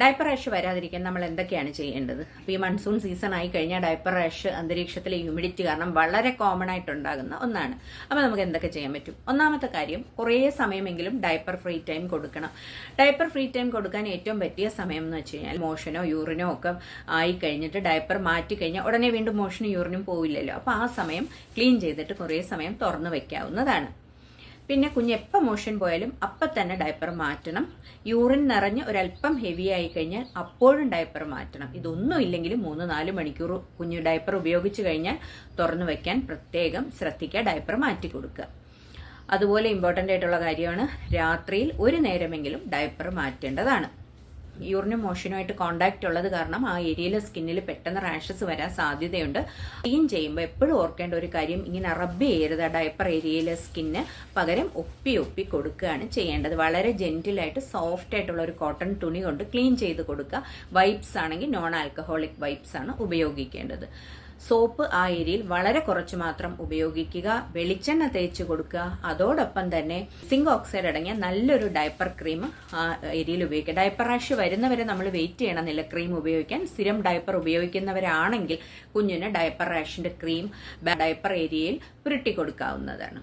Diaper rash വരാതിരിക്കാൻ നമ്മൾ എന്തൊക്കെയാണ് ചെയ്യേണ്ടത്? അപ്പോൾ ഈ മൺസൂൺ സീസൺ ആയി കഴിഞ്ഞാൽ ഡയപ്പർ റാഷ് അന്തരീക്ഷത്തിലെ ഹ്യൂമിഡിറ്റി കാരണം വളരെ കോമൺ ആയിട്ട് ഉണ്ടാകുന്ന ഒന്നാണ്. അപ്പോൾ നമുക്ക് എന്തൊക്കെ ചെയ്യാൻ പറ്റും? ഒന്നാമത്തെ കാര്യം കുറേ സമയമെങ്കിലും ഡയപ്പർ ഫ്രീ ടൈം കൊടുക്കണം. ഡയപ്പർ ഫ്രീ ടൈം കൊടുക്കാൻ ഏറ്റവും പറ്റിയ സമയം എന്ന് വെച്ച് കഴിഞ്ഞാൽ മോഷനോ യൂറിനോ ഒക്കെ ആയി കഴിഞ്ഞിട്ട് ഡയപ്പർ മാറ്റി കഴിഞ്ഞാൽ ഉടനെ വീണ്ടും മോഷനും യൂറിനും പോവില്ലല്ലോ. അപ്പോൾ ആ സമയം ക്ലീൻ ചെയ്തിട്ട് കുറേ സമയം തുറന്നു വെക്കാവുന്നതാണ്. പിന്നെ കുഞ്ഞ് എപ്പോൾ മോഷൻ പോയാലും അപ്പം തന്നെ ഡയപ്പർ മാറ്റണം. യൂറിൻ നിറഞ്ഞ് ഒരല്പം ഹെവി ആയി കഴിഞ്ഞാൽ അപ്പോഴും ഡയപ്പർ മാറ്റണം. ഇതൊന്നും ഇല്ലെങ്കിലും മൂന്ന് നാല് മണിക്കൂർ കുഞ്ഞ് ഡയപ്പർ ഉപയോഗിച്ച് കഴിഞ്ഞാൽ തുറന്നു വയ്ക്കാൻ പ്രത്യേകം ശ്രദ്ധിക്കുക ഡയപ്പർ മാറ്റി കൊടുക്കുക. അതുപോലെ ഇമ്പോർട്ടന്റ് ആയിട്ടുള്ള കാര്യമാണ് രാത്രിയിൽ ഒരു നേരമെങ്കിലും ഡയപ്പർ മാറ്റേണ്ടതാണ്. യൂറിനും മോഷനുമായിട്ട് കോണ്ടാക്ട് ഉള്ളത് കാരണം ആ ഏരിയയിലെ സ്കിന്നിൽ പെട്ടെന്ന് റാഷസ് വരാൻ സാധ്യതയുണ്ട്. ക്ലീൻ ചെയ്യുമ്പോൾ എപ്പോഴും ഓർക്കേണ്ട ഒരു കാര്യം ഇങ്ങനെ റബ്ബ് ചെയ്യരുത് ഡയപ്പർ ഏരിയയിലെ സ്കിന്ന് പകരം ഒപ്പി ഒപ്പി കൊടുക്കുകയാണ് ചെയ്യേണ്ടത്. വളരെ ജെന്റിലായിട്ട് സോഫ്റ്റ് ആയിട്ടുള്ള ഒരു കോട്ടൺ തുണി കൊണ്ട് ക്ലീൻ ചെയ്ത് കൊടുക്കുക. വൈപ്സ് ആണെങ്കിൽ നോൺ ആൽക്കഹോളിക് വൈപ്സ് ആണ് ഉപയോഗിക്കേണ്ടത്. സോപ്പ് ആ ഏരിയയിൽ വളരെ കുറച്ച് മാത്രം ഉപയോഗിക്കുക. വെളിച്ചെണ്ണ തേച്ച് കൊടുക്കുക. അതോടൊപ്പം തന്നെ സിങ്ക് ഓക്സൈഡ് അടങ്ങിയ നല്ലൊരു ഡയപ്പർ ക്രീം ആ ഏരിയയിൽ ഉപയോഗിക്കുക. ഡയപ്പർ റാഷ് വരുന്നവരെ നമ്മൾ വെയിറ്റ് ചെയ്യണമെന്നില്ല ക്രീം ഉപയോഗിക്കാൻ. സ്ഥിരം ഡയപ്പർ ഉപയോഗിക്കുന്നവരാണെങ്കിൽ കുഞ്ഞിന് ഡയപ്പർ റാഷിന്റെ ക്രീം ഡയപ്പർ ഏരിയയിൽ പുരട്ടി കൊടുക്കാവുന്നതാണ്.